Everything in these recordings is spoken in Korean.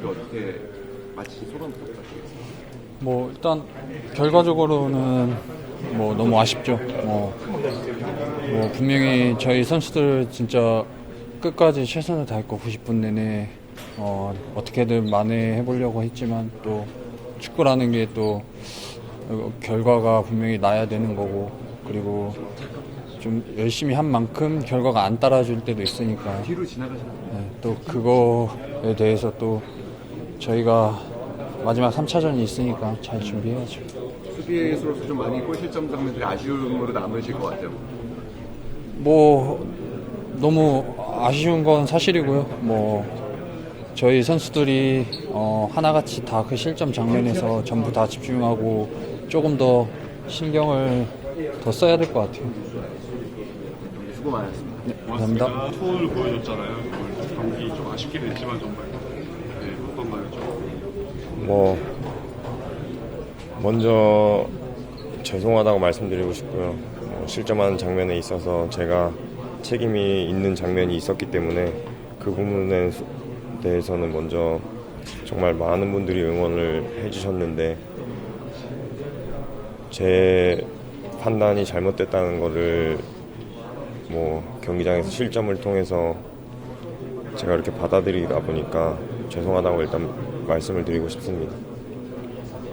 경기 어떻게 마치 소감 부탁드리겠습니다. 뭐 일단 결과적으로는 뭐 너무 아쉽죠. 뭐, 뭐 분명히 저희 선수들 진짜 끝까지 최선을 다했고 90분 내내 어, 어떻게든 만회해 보려고 했지만 또 축구라는 게 또 결과가 분명히 나야 되는 거고 그리고 좀 열심히 한 만큼 결과가 안 따라줄 때도 있으니까? 네, 또 그거에 대해서 또 저희가 마지막 3차전이 있으니까 잘 준비해야죠. 수비수로서 좀 많이 골 실점 장면들이 아쉬움으로 남으실 것 같아요. 뭐 너무 아쉬운 건 사실이고요. 뭐 저희 선수들이 어, 하나같이 다 그 실점 장면에서 전부 다 집중하고 조금 더 신경을 더 써야 될 것 같아요. 수고 많으셨습니다. 감사합니다. 투혼을 보여줬잖아요. 경기 좀 아쉽게 됐지만 정말 네? 뭐 먼저 죄송하다고 말씀드리고 싶고요. 뭐 실점하는 장면에 있어서 제가 책임이 있는 장면이 있었기 때문에 그 부분에 대해서는 먼저 정말 많은 분들이 응원을 해주셨는데 제 판단이 잘못됐다는 것을 뭐 경기장에서 실점을 통해서 제가 이렇게 받아들이다 보니까 죄송하다고 일단 말씀을 드리고 싶습니다.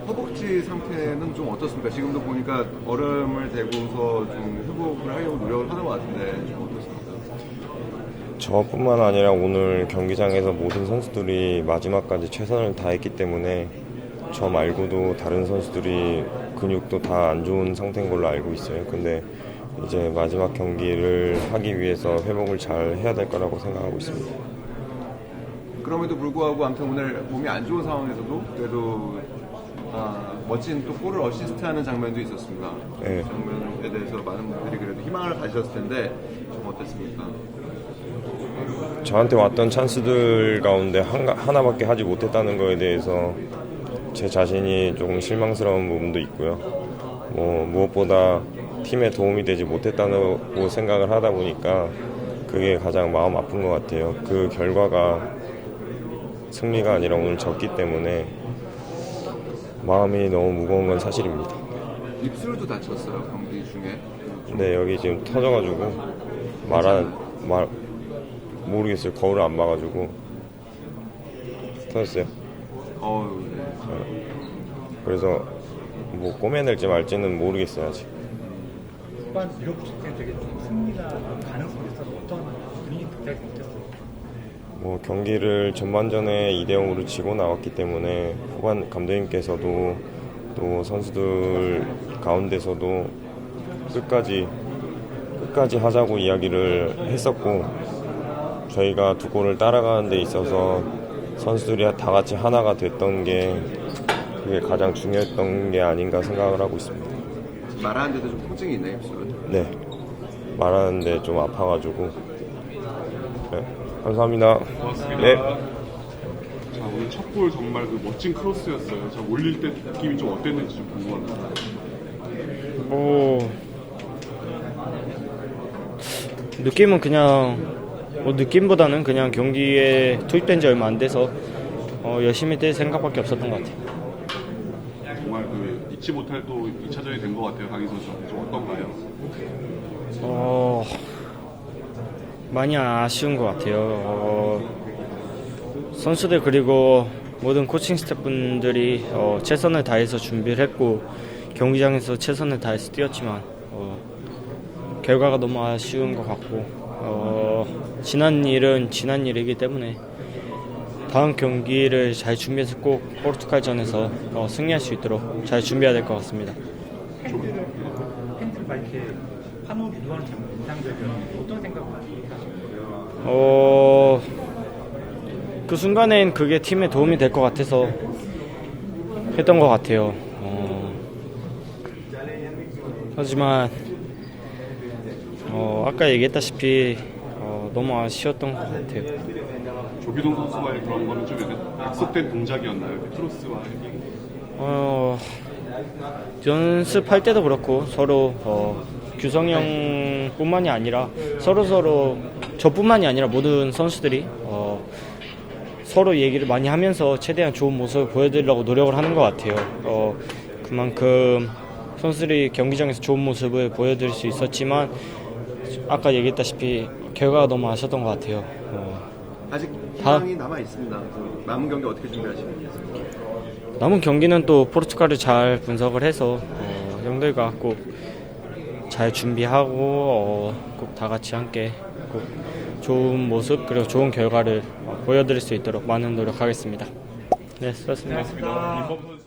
허벅지 상태는 좀 어떻습니까? 지금도 보니까 얼음을 대고서 좀 회복을 하려고 노력을 하는 것 같은데 좀 어떻습니까? 저뿐만 아니라 오늘 경기장에서 모든 선수들이 마지막까지 최선을 다했기 때문에 저 말고도 다른 선수들이 근육도 다 안 좋은 상태인 걸로 알고 있어요. 근데 이제 마지막 경기를 하기 위해서 회복을 잘 해야 될 거라고 생각하고 있습니다. 그럼에도 불구하고 아무튼 오늘 몸이 안 좋은 상황에서도 그래도 아, 멋진 또 골을 어시스트하는 장면도 있었습니다. 네. 그 장면에 대해서 많은 분들이 그래도 희망을 가지셨을 텐데 좀 어땠습니까? 저한테 왔던 찬스들 가운데 한, 하나밖에 하지 못했다는 거에 대해서 제 자신이 조금 실망스러운 부분도 있고요. 뭐 무엇보다 팀에 도움이 되지 못했다고 생각을 하다 보니까 그게 가장 마음 아픈 것 같아요. 그 결과가 승리가 아니라 오늘 졌기 때문에 마음이 너무 무거운 건 사실입니다. 입술도 다쳤어요 경기 중에. 근데 여기 지금 터져가지고 말한 말 모르겠어요. 거울을 안 봐가지고 터졌어요. 어우, 네. 그래서 뭐 꼬매낼지 말지는 모르겠어요 아직. 후반 밀어붙일 때 되게 좀 승리가 가능성이 있어서 어떤 분위기 어땠어요? 뭐 경기를 전반전에 2대 0으로 지고 나왔기 때문에 후반 감독님께서도 또 선수들 가운데서도 끝까지 끝까지 하자고 이야기를 했었고 저희가 두 골을 따라가는 데 있어서 선수들이 다 같이 하나가 됐던 게 그게 가장 중요했던 게 아닌가 생각을 하고 있습니다. 말하는데도 좀 통증이 있나요 입술은? 네 말하는데 좀 아파가지고 네, 감사합니다. 고맙습니다. 네. 자, 오늘 첫 골 정말 그 멋진 크로스였어요. 자, 올릴 때 느낌이 좀 어땠는지 좀 궁금합니다. 뭐 느낌은 그냥 뭐 느낌보다는 그냥 경기에 투입된 지 얼마 안 돼서 어, 열심히 뛸 생각밖에 없었던 것 같아요. 정말 그 잊지 못할 또 2차전이 된 것 같아요. 강희 선수한테 좀 어떤가요? 어, 많이 아쉬운 것 같아요. 어, 선수들 그리고 모든 코칭 스태프분들이 어, 최선을 다해서 준비를 했고 경기장에서 최선을 다해서 뛰었지만 어, 결과가 너무 아쉬운 것 같고 어, 지난 일은 지난 일이기 때문에 다음 경기를 잘 준비해서 꼭 포르투갈전에서 어, 승리할 수 있도록 잘 준비해야 될 것 같습니다. 팬들을 팬들 막 이렇게 환호 장면 인상적이었는데 어떤 생각을 어, 그 순간엔 그게 팀에 도움이 될 것 같아서 했던 것 같아요. 어, 하지만 어, 아까 얘기했다시피 어, 너무 아쉬웠던 것 같아요. 조기동 선수와의 그런 거는 좀 약간 약속된 동작이었나요? 그 크로스와. 어, 연습할 때도 그렇고 서로 어, 규성 형뿐만이 아니라 서로 서로 저뿐만이 아니라 모든 선수들이 어, 서로 얘기를 많이 하면서 최대한 좋은 모습을 보여드리려고 노력을 하는 것 같아요. 어, 그만큼 선수들이 경기장에서 좋은 모습을 보여드릴 수 있었지만 아까 얘기했다시피 결과가 너무 아쉬웠던 것 같아요. 어, 아직 다- 희망이 남아 있습니다. 그래서 남은 경기 어떻게 준비하시겠습니까? 남은 경기는 또 포르투갈을 잘 분석을 해서 어, 형들과 꼭 잘 준비하고 어, 꼭 다 같이 함께 꼭 좋은 모습 그리고 좋은 결과를 어, 보여드릴 수 있도록 많은 노력하겠습니다. 네, 수고하셨습니다.